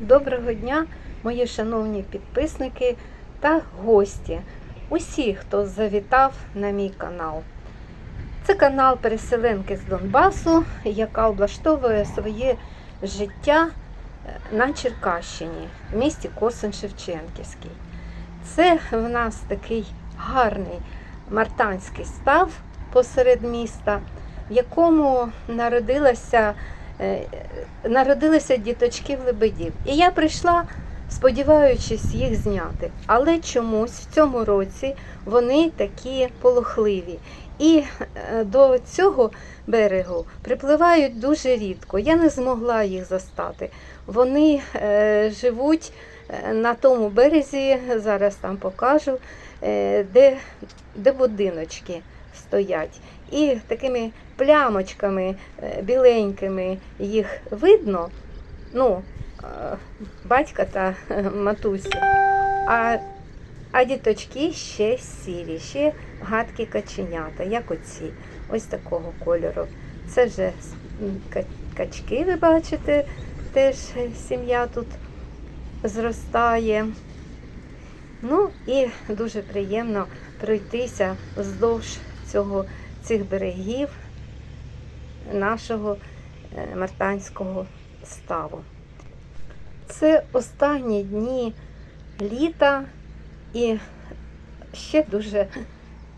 Доброго дня, мої шановні підписники та гості, усі, хто завітав на мій канал. Це канал переселенки з Донбасу, яка облаштовує своє життя е, на Черкащині, в місті Корсун Шевченківський. Це в нас такий гарний мартанський став посеред міста, в якому народилася народилися діточки в лебедів. І я прийшла, сподіваючись їх зняти. Але чомусь в цьому році вони такі полохливі. І е, до цього берегу припливають дуже рідко. Я не змогла їх застати. Вони е, живуть е, на тому березі, зараз там покажу, е, де, де будиночки стоять. І такими плямочками е, біленькими їх видно, ну, е, батька та е, матусі. А, а діточки ще сірі, ще гадкі каченята, як оці, ось такого кольору. Це вже качки, ви бачите, теж сім'я тут зростає. Ну і дуже приємно пройтися вздовж цього, цих берегів нашого е, мартанського ставу. Це останні дні літа і ще дуже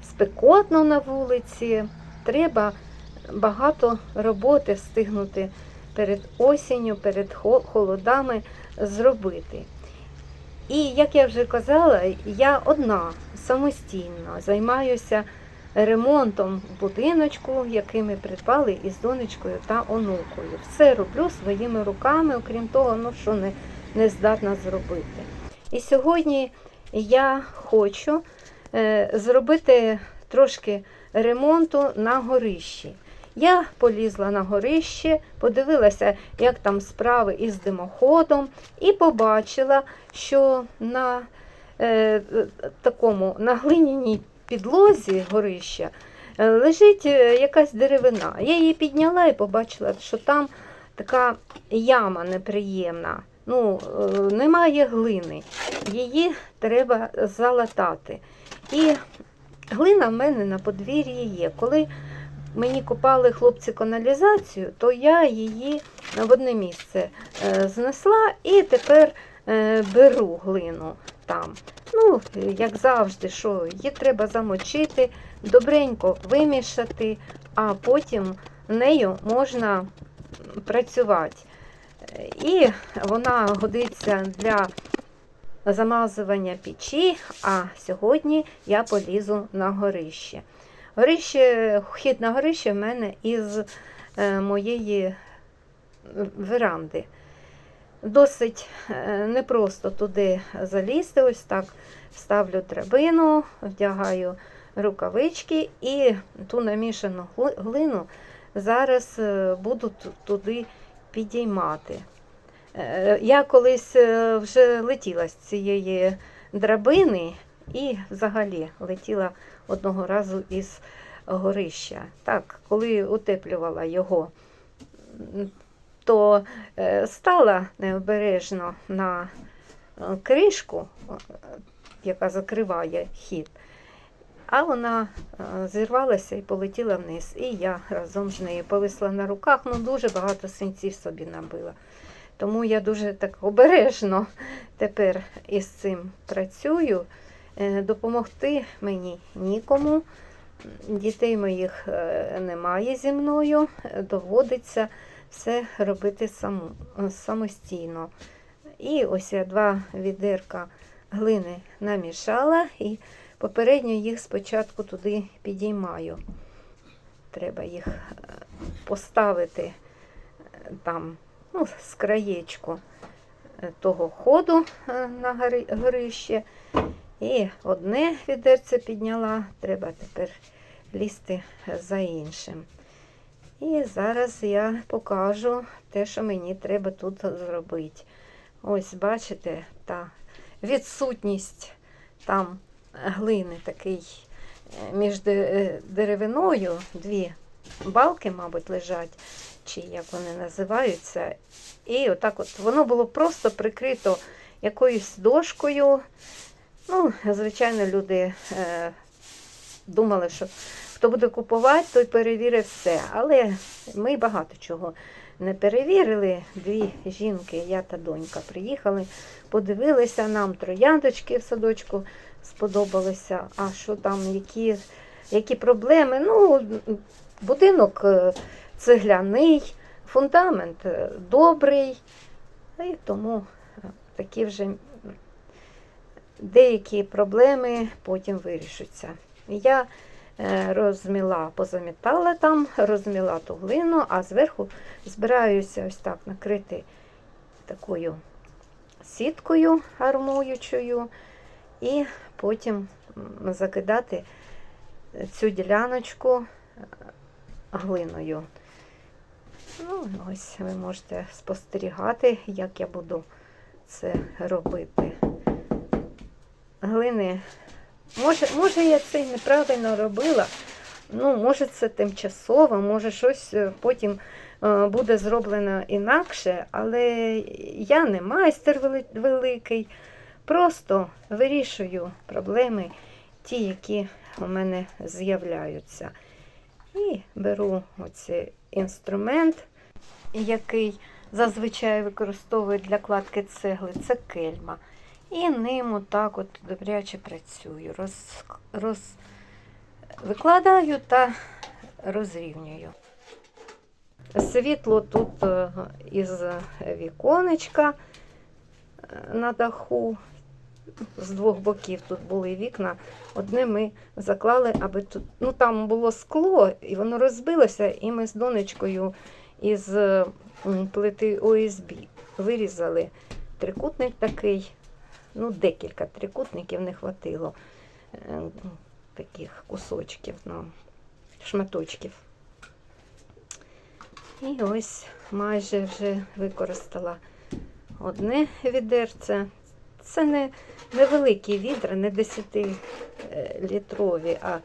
спекотно на вулиці. Треба багато роботи встигнути перед осінню, перед холодами зробити. І як я вже казала, я одна самостійно займаюся ремонтом будиночку, який ми придбали із донечкою та онукою. Все роблю своїми руками, окрім того, ну що не, не здатна зробити. І сьогодні я хочу е, зробити трошки ремонту на горищі. Я полізла на горище, подивилася, як там справи із димоходом, і побачила, що на е, такому на глиняній підлозі горища е, лежить е, якась деревина. Я її підняла і побачила, що там така яма неприємна. Ну, е, немає глини. Її треба залатати. І глина в мене на подвір'ї є. Коли мені купали хлопці каналізацію, то я її в одне місце знесла і тепер беру глину там. Ну, як завжди, що її треба замочити, добренько вимішати, а потім нею можна працювати. І вона годиться для замазування печі, а сьогодні я полізу на горище. Горище, вхід на горище в мене із е, моєї веранди. Досить е, непросто туди залізти. Ось так ставлю драбину, вдягаю рукавички і ту намішану глину зараз е, буду туди підіймати. Е, Я колись вже летіла з цієї драбини і взагалі летіла одного разу із горища. Так, коли утеплювала його, то е, стала необережно на е, кришку, е, яка закриває хід, а вона зірвалася і полетіла вниз. І я разом з нею повисла на руках, ну дуже багато синців собі набила. Тому я дуже так обережно тепер із цим працюю. Допомогти мені нікому. Дітей моїх немає зі мною, доводиться все робити саму, е, самостійно. І ось я два відерка глини намішала і попередньо їх спочатку туди підіймаю. Треба їх е, поставити е, там, ну, з краєчку того ходу на горище. І одне відерце підняла, треба тепер лізти за іншим. І зараз я покажу те, що мені треба тут зробити. Ось, бачите, та відсутність там глини такий е, між е, деревиною, дві балки, мабуть, лежать. чи як вони називаються. І отак от воно було просто прикрито якоюсь дошкою. Ну, звичайно, люди е, думали, що хто буде купувати, той перевірив все. Але ми багато чого не перевірили. Дві жінки, я та донька, приїхали, подивилися нам трояндочки в садочку сподобалися. А що там, які, які проблеми? Ну, будинок е, цегляний, фундамент е, добрий. І тому е, такі вже деякі проблеми потім вирішаться. Я розміла, позамітала там, розміла ту глину, а зверху збираюся ось так накрити такою сіткою армуючою і потім закидати цю діляночку е, глиною. Ну, ось ви можете спостерігати, як я буду це робити. Глини, може, може я це неправильно робила. Ну, може, це тимчасово, може, щось е, потім е, буде зроблено інакше, але я не майстер великий. Просто вирішую проблеми, ті, які у мене з'являються. І беру оцей інструмент, який зазвичай використовують для кладки цегли, це кельма. І ним отак от добряче працюю. Роз, роз, викладаю та розрівнюю. Світло тут е, із віконечка е, на даху. З двох боків тут були вікна. Одне ми заклали, аби тут. Ну там було скло, і воно розбилося, і ми з донечкою із плити ОСБ вирізали трикутник такий. Ну, декілька трикутників не хватило е, таких кусочків, ну, шматочків. І ось майже вже використала одне відерце. Це не невеликі відра, не 10-літрові, а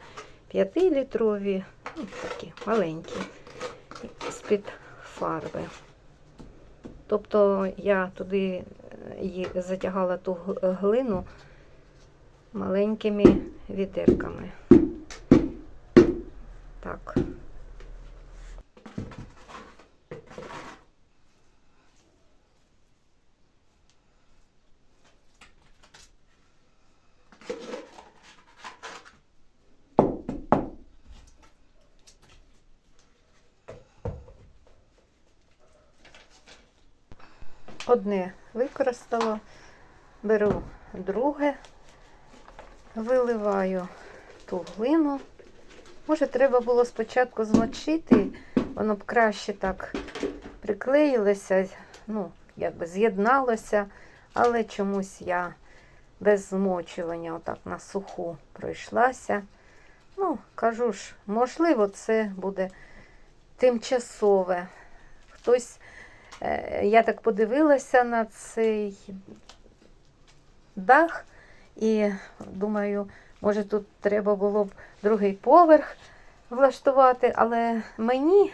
5-літрові, ну, такі маленькі, з-під фарби. Тобто я туди е, затягала ту глину маленькими відерками. Так. Одне використала, беру друге, виливаю ту глину. Може, треба було спочатку змочити, воно б краще так приклеїлося, ну, якби з'єдналося, але чомусь я без змочування отак на суху пройшлася. Ну, кажу ж, можливо, це буде тимчасове. Хтось Я так подивилася на цей дах і думаю, може тут треба було б другий поверх влаштувати, але мені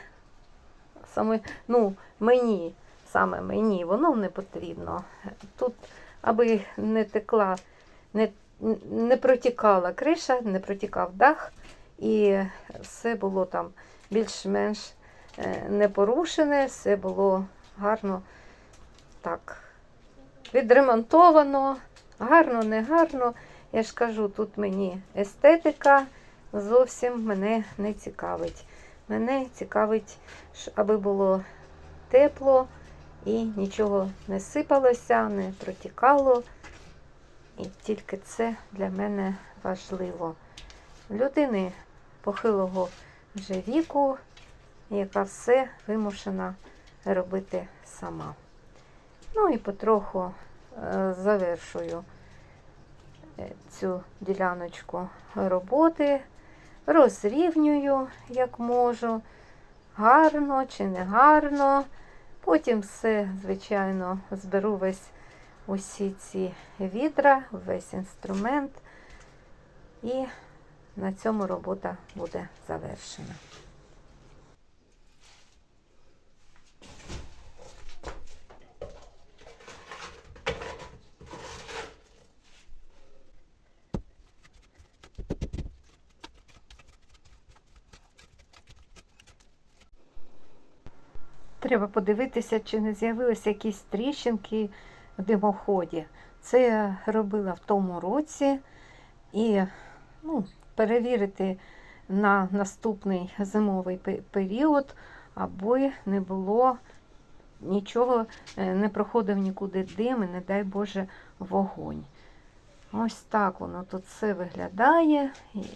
саме, ну, мені, саме мені, воно не потрібно. Тут, аби не текла, не, не протікала криша, не протікав дах, і все було там більш-менш е, не порушене, все було гарно так відремонтовано, гарно, не гарно. Я ж кажу, тут мені естетика зовсім мене не цікавить. Мене цікавить, аби було тепло і нічого не сипалося, не протікало. І тільки це для мене важливо. Людини похилого вже віку, яка все вимушена робити сама. Ну і потроху е, завершую е, цю діляночку роботи, розрівнюю, як можу, гарно чи не гарно. Потім все, звичайно, зберу весь усі ці відра, весь інструмент, і на цьому робота буде завершена. Треба подивитися, чи не з'явилися якісь тріщинки в димоході. Це я робила в тому році і ну, перевірити на наступний зимовий період, аби не було нічого, е, не проходив нікуди дим і, не дай Боже, вогонь. Ось так воно тут все виглядає.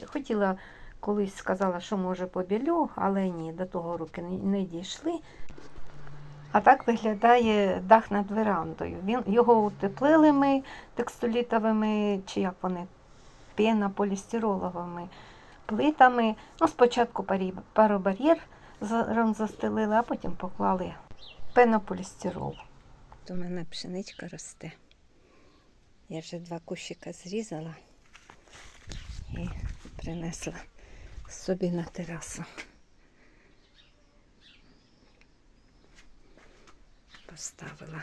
Хотіла колись сказала, що може побілю, але ні, до того руки не, не дійшли. А так виглядає дах над верандою. Він, його утеплили ми текстолітовими, чи як вони, пенополістироловими плитами. Ну, спочатку паробар'єр застелили, а потім поклали пенополістирол. У мене пшеничка росте. Я вже два кущика зрізала і принесла собі на терасу. Поставила.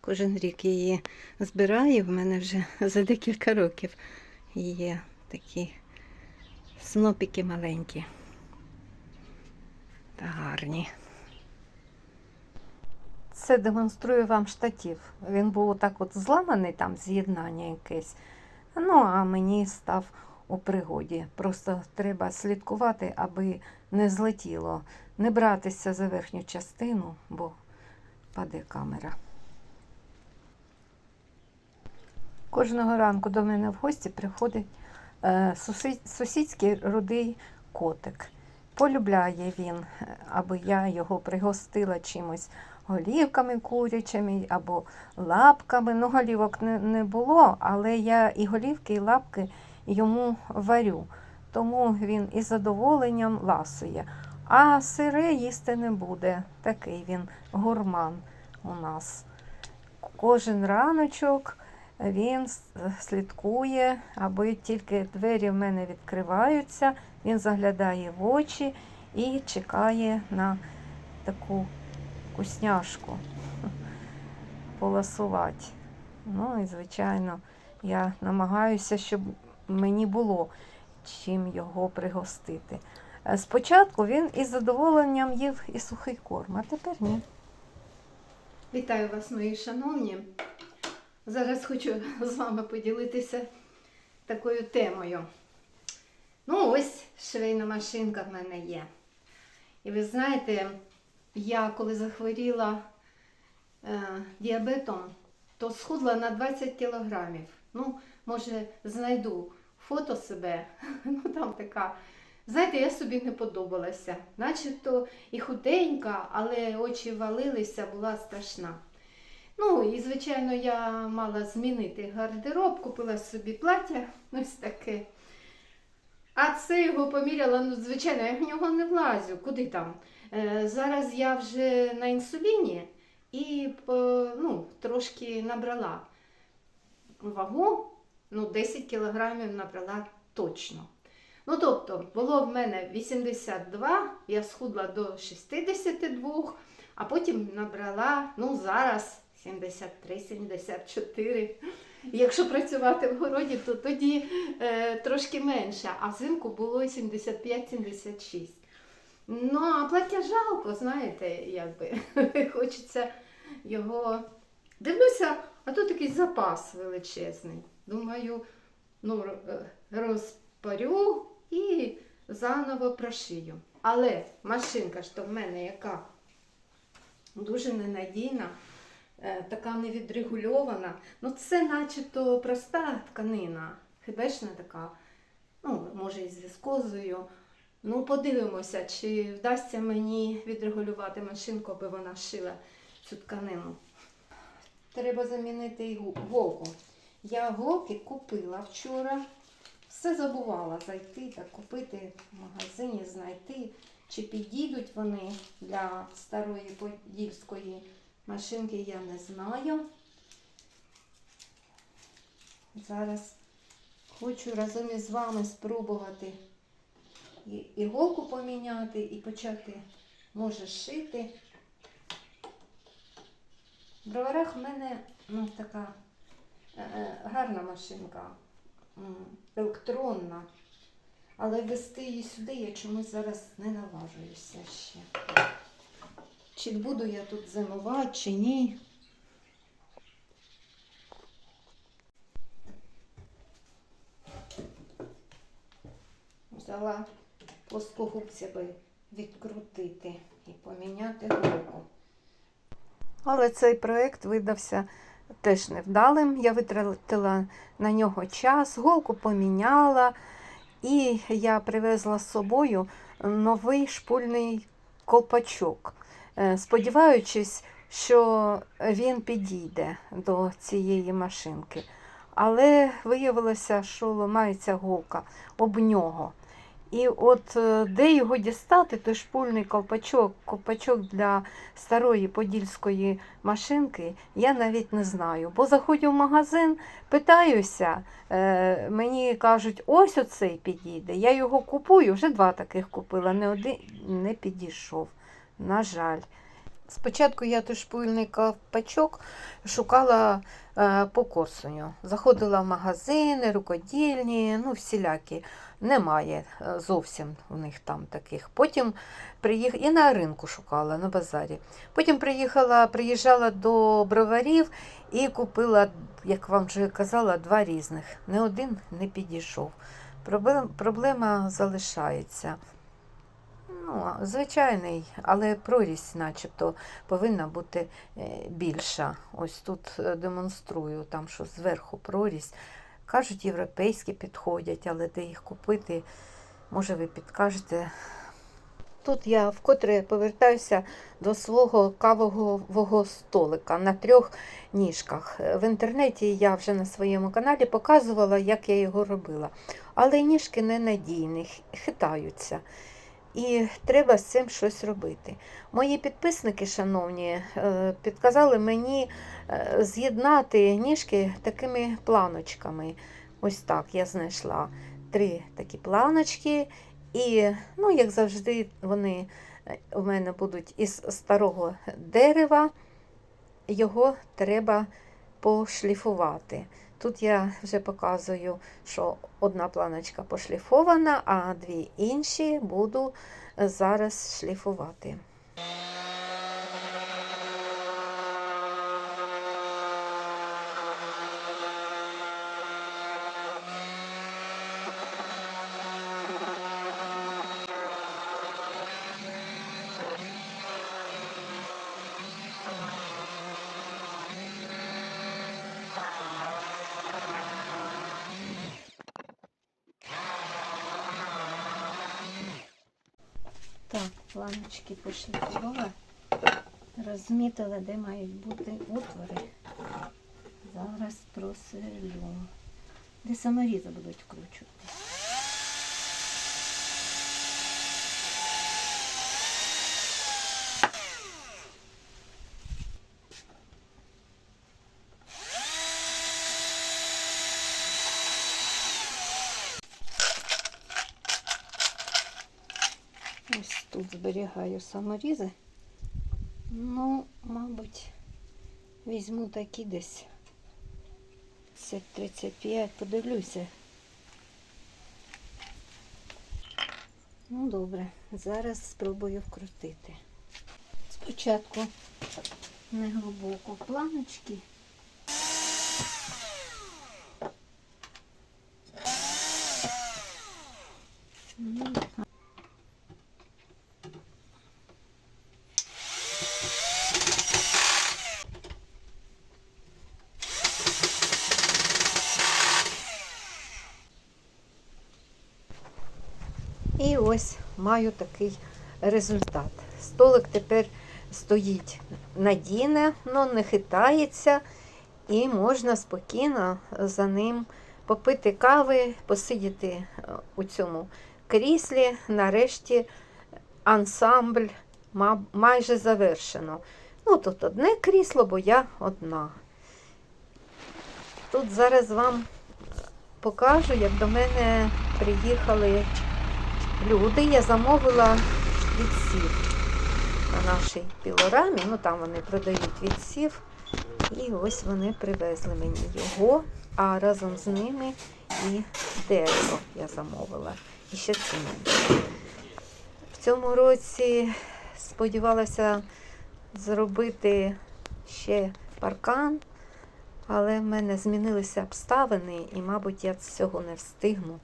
Кожен рік її збираю. В мене вже за декілька років є такі снопики маленькі та гарні. Це демонструю вам штатів. Він був отак от зламаний, там з'єднання якесь. Ну, а мені став у пригоді. Просто треба слідкувати, аби не злетіло, не братися за верхню частину, бо паде камера. Кожного ранку до мене в гості приходить е, сусід, сусідський рудий котик. Полюбляє він, аби я його пригостила чимось голівками курячими або лапками. Ну, голівок не було, але я і голівки, і лапки йому варю. Тому він із задоволенням ласує. А сире їсти не буде. Такий він гурман у нас. Кожен раночок він слідкує, аби тільки двері в мене відкриваються, він заглядає в очі і чекає на таку вкусняшку поласувати. Ну і, звичайно, я намагаюся, щоб мені було чим його пригостити. Е, Спочатку він із задоволенням їв і сухий корм, а тепер ні. Вітаю вас, мої шановні. Зараз хочу з вами поділитися такою темою. Ну, ось швейна машинка в мене є. І ви знаєте, я коли захворіла е, діабетом, то схудла на 20 кілограмів. Ну, може, знайду фото себе. Ну, там така. Знаєте, я собі не подобалася. Начебто і худенька, але очі валилися, була страшна. Ну, і, звичайно, я мала змінити гардероб, купила собі плаття, ось таке. А це його поміряла, ну, звичайно, я в нього не влазю. Куди там? Е, зараз я вже на інсуліні і по- ну, трошки набрала вагу, ну, 10 кілограмів набрала точно. Ну, тобто, було в мене 82, я схудла до 62, а потім набрала, ну, зараз 73-74. Якщо працювати в городі, то тоді е, трошки менше, а взимку було 75-76. Ну, а плаття жалко, знаєте, якби хочеться його. Дивлюся, а тут якийсь запас величезний. Думаю, ну, е, розпарю і заново прошию. Але машинка ж то в мене яка дуже ненадійна, е, така невідрегульована. Ну, це начебто проста тканина, хибешна така, ну, може, із віскозою. Ну, подивимося, чи вдасться мені відрегулювати машинку, аби вона шила цю тканину. Треба замінити і голку. Я голки купила вчора. Все забувала зайти та купити в магазині, знайти, чи підійдуть вони для старої подільської машинки, я не знаю. Зараз хочу разом із вами спробувати іголку поміняти і почати, може, шити. В броварах в мене ну, така е, е, гарна машинка, електронна. Але вести її сюди я чомусь зараз не наважуюся ще. чи буду я тут зимувати, чи ні. Взяла плоскогубці би відкрутити і поміняти голку. Але цей проєкт видався теж невдалим. Я витратила на нього час, голку поміняла, і я привезла з собою новий шпульний колпачок, е, сподіваючись, що він підійде до цієї машинки. Але виявилося, що ламається голка об нього. І от е, де його дістати, той шпульний колпачок, колпачок для старої подільської машинки, я навіть не знаю. Бо заходжу в магазин, питаюся, е, мені кажуть, ось оцей підійде. Я його купую, вже два таких купила, не один не підійшов. На жаль. Спочатку я той шпульний ковпачок шукала е, по Корсуню. Заходила в магазини, рукодільні, ну всілякі. Немає е, зовсім у них там таких. Потім приїхала і на ринку шукала на базарі. Потім приїхала, приїжджала до броварів і купила, як вам вже казала, два різних. Не один не підійшов. Проблема, залишається. Ну, звичайний, але прорізь, начебто, повинна бути е, більша. Ось тут е, демонструю, там що зверху прорізь. Кажуть, європейські підходять, але де їх купити, може ви підкажете. Тут я вкотре повертаюся до свого кавового столика на трьох ніжках. В інтернеті я вже на своєму каналі показувала, як я його робила. Але ніжки ненадійні, хитаються. І треба з цим щось робити. Мої підписники, шановні, е, підказали мені е, з'єднати ніжки такими планочками. Ось так я знайшла три такі планочки. І, ну, як завжди, вони е, у мене будуть із старого дерева, його треба пошліфувати. Тут я вже показую, що одна планочка пошліфована, а дві інші буду зараз шліфувати. Так, планочки пошліфувала, розмітила, де мають бути отвори. Зараз просверлю. Де саморізи будуть вкручувати. Ось тут зберігаю саморізи. Ну, мабуть, візьму такі десь 35, подивлюся. Ну, добре, зараз спробую вкрутити. Спочатку не глибоко планочки. Ну, І ось маю такий результат. Столик тепер стоїть надійне, але не хитається, і можна спокійно за ним попити кави, посидіти е, у цьому кріслі. Нарешті ансамбль майже завершено. Ну, тут одне крісло, бо я одна. Тут зараз вам покажу, як до мене приїхали люди. Я замовила відсів на нашій пілорамі. Ну там вони продають відсів. І ось вони привезли мені його, а разом з ними і дерево я замовила. І ще цемент. В цьому році сподівалася зробити ще паркан, але в мене змінилися обставини і, мабуть, я цього не встигну.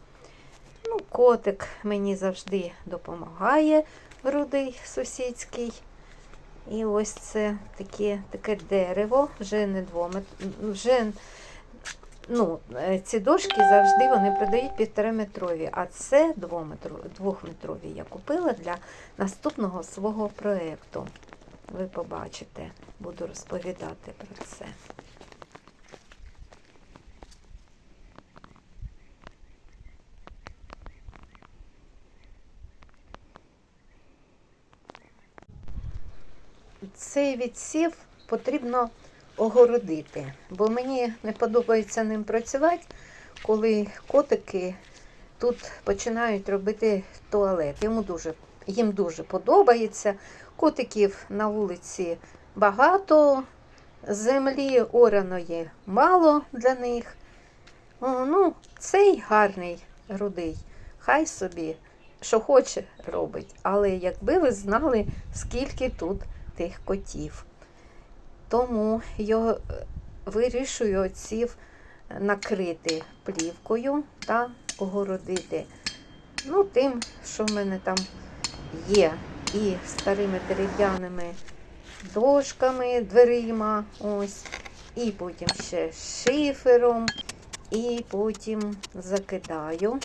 Ну, котик мені завжди допомагає, рудий сусідський. І ось це таке, таке дерево, вже не двомет, вже ну, е, ці дошки завжди вони продають півтораметрові, а це двохметрові я купила для наступного свого проєкту. Ви побачите, буду розповідати про це. Цей відсів потрібно огородити, бо мені не подобається ним працювати, коли котики тут починають робити туалет. Йому дуже, їм дуже подобається. Котиків на вулиці багато, землі ораної мало для них. Ну, цей гарний рудий, хай собі, що хоче, робить. Але якби ви знали, скільки тут тих котів. Тому я е, вирішую оців накрити плівкою та огородити. Ну, тим, що в мене там є, і старими дерев'яними дошками, дверима, ось, і потім ще шифером, і потім закидаю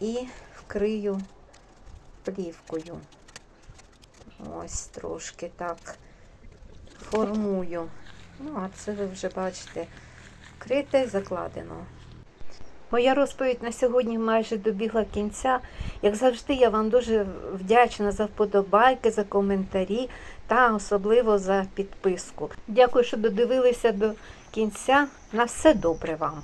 і вкрию плівкою. Ось трошки так формую. Ну, а це ви вже бачите, вкрите, закладено. Моя розповідь на сьогодні майже добігла кінця. Як завжди, я вам дуже вдячна за вподобайки, за коментарі та особливо за підписку. Дякую, що додивилися до кінця. На все добре вам!